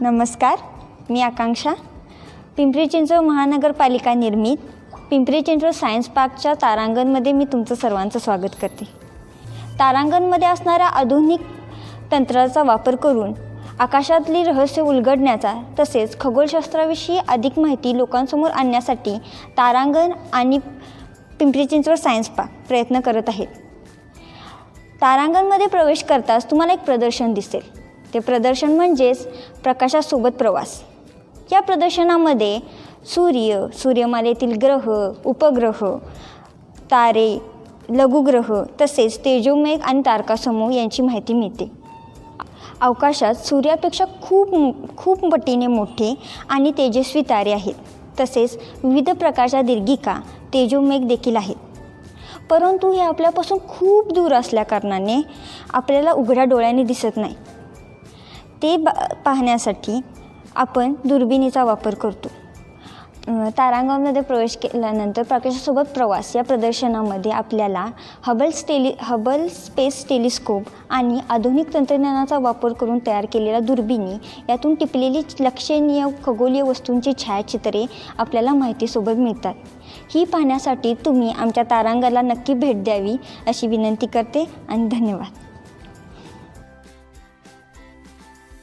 नमस्कार मी आकांक्षा. पिंपरी चिंचवड महानगरपालिका निर्मित पिंपरी चिंचवड सायन्स पार्कच्या तारांगणमध्ये मी तुमचं सर्वांचं स्वागत करते. तारांगणमध्ये असणाऱ्या आधुनिक तंत्राचा वापर करून आकाशातली रहस्य उलगडण्याचा तसेच खगोलशास्त्राविषयी अधिक माहिती लोकांसमोर आणण्यासाठी तारांगण आणि पिंपरी चिंचवड सायन्स पार्क प्रयत्न करत आहेत. तारांगणमध्ये प्रवेश करताच तुम्हाला एक प्रदर्शन दिसेल. ते प्रदर्शन म्हणजेच प्रकाशासोबत प्रवास. या प्रदर्शनामध्ये सूर्य सूर्यमालेतील ग्रह उपग्रह तारे लघुग्रह तसेच तेजोमेघ आणि तारकासमूह यांची माहिती मिळते. अवकाशात सूर्यापेक्षा खूप खूप पटीने मोठे आणि तेजस्वी तारे आहेत. तसेच विविध प्रकारच्या दीर्घिका तेजोमेघ देखील आहेत. परंतु हे आपल्यापासून खूप दूर असल्याकारणाने आपल्याला उघड्या डोळ्यांनी दिसत नाही. ते ब पाहण्यासाठी आपण दुर्बिणीचा वापर करतो. अं, प्रवेश केल्यानंतर प्रकाशासोबत प्रवास. या प्रदर्शनामध्ये आपल्याला Hubble's tele Hubble space telescope आणि आधुनिक तंत्रज्ञानाचा वापर करून तयार केलेल्या दुर्बिणी यातून टिपलेली लक्षणीय खगोलीय वस्तूंची छायाचित्रे आपल्याला माहितीसोबत मिळतात. ही पाहण्यासाठी तुम्ही आमच्या तारांगाला नक्की भेट द्यावी अशी विनंती करते आणि धन्यवाद.